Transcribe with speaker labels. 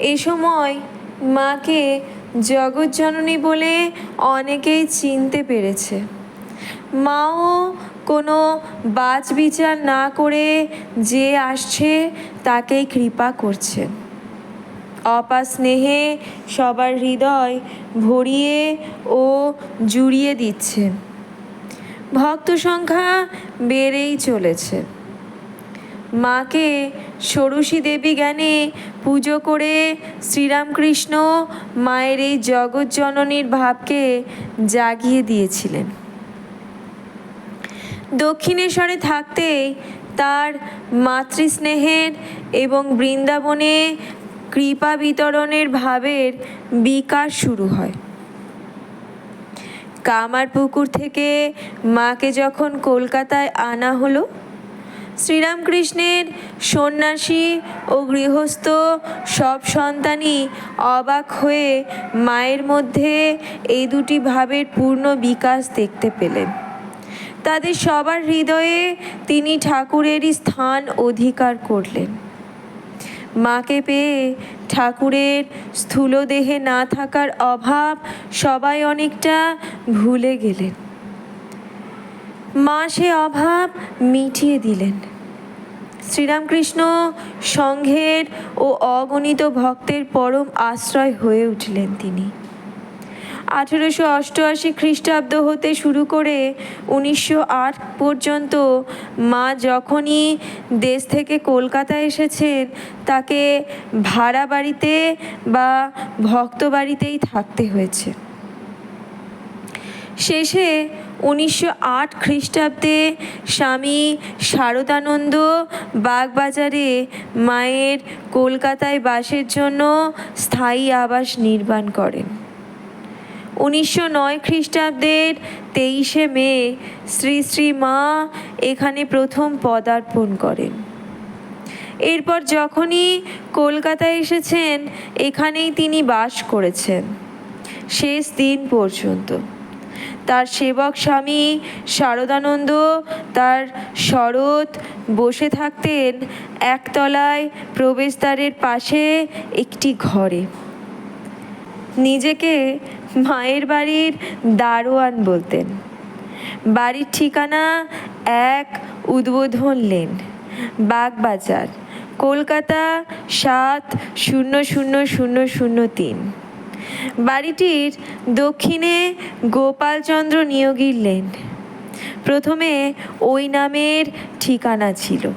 Speaker 1: এ সময় মাকে জগৎজননী বলে অনেকেই চিনতে পেরেছে। মাও কোনো বাজ বিচার না করে যে আসছে তাকেই কৃপা করছেন অপা স্নেহে সবার হৃদয় ভরিয়ে ও জুড়িয়ে দিচ্ছে। ভক্ত সংখ্যা বেড়েই চলেছে। মাকে ষোড়শী দেবী জ্ঞানে পুজো করে শ্রীরামকৃষ্ণ মায়ের এই জগৎজননীর ভাবকে জাগিয়ে দিয়েছিলেন। দক্ষিণেশ্বরে থাকতেই তার মাতৃস্নেহের এবং বৃন্দাবনে কৃপা বিতরণের ভাবের বিকাশ শুরু হয়। কামারপুকুর থেকে মাকে যখন কলকাতায় আনা হলো শ্রীরামকৃষ্ণের সন্ন্যাসী ও গৃহস্থ সব সন্তানই অবাক হয়ে মায়ের মধ্যে এই দুটি ভাবের পূর্ণ বিকাশ দেখতে পেলেন। তাদের সবার হৃদয়ে তিনি ঠাকুরেরই স্থান অধিকার করলেন। মাকে পেয়ে ঠাকুরের স্থূল দেহে না থাকার অভাব সবাই অনেকটা ভুলে গেলেন। মা সে অভাব মিটিয়ে দিলেন। শ্রীরামকৃষ্ণ সংঘের ও অগণিত ভক্তের পরম আশ্রয় হয়ে উঠলেন তিনি। আঠেরোশো অষ্টআশি খ্রিস্টাব্দ হতে শুরু করে উনিশশো আট পর্যন্ত মা যখনই দেশ থেকে কলকাতা এসেছেন, তাকে ভাড়া বাড়িতে বা ভক্ত বাড়িতেই থাকতে হয়েছে। শেষে উনিশশো আট খ্রিস্টাব্দে স্বামী শারদানন্দ বাগবাজারে মায়ের কলকাতায় বাসের জন্য স্থায়ী আবাস নির্মাণ করেন। উনিশশো নয় খ্রিস্টাব্দের তেইশে মে শ্রী শ্রী মা এখানে প্রথম পদার্পণ করেন। এরপর যখনই কলকাতায় এসেছেন, এখানেই তিনি বাস করেছেন। শেষ দিন পর্যন্ত। তার সেবক স্বামী শারদানন্দ তার শরৎ বসে থাকতেন একতলায় প্রবেশদ্বারের পাশে একটি ঘরে। নিজেকে মায়ের বাড়ির দারোয়ান বলতেন। বাড়ির ঠিকানা এক উদ্বোধন লেন, বাগবাজার, কলকাতা সাত শূন্য শূন্য শূন্য শূন্য তিন। বাড়িটির দক্ষিণে গোপালচন্দ্র নিয়োগীর লেন। প্রথমে ওই নামের ঠিকানা ছিল।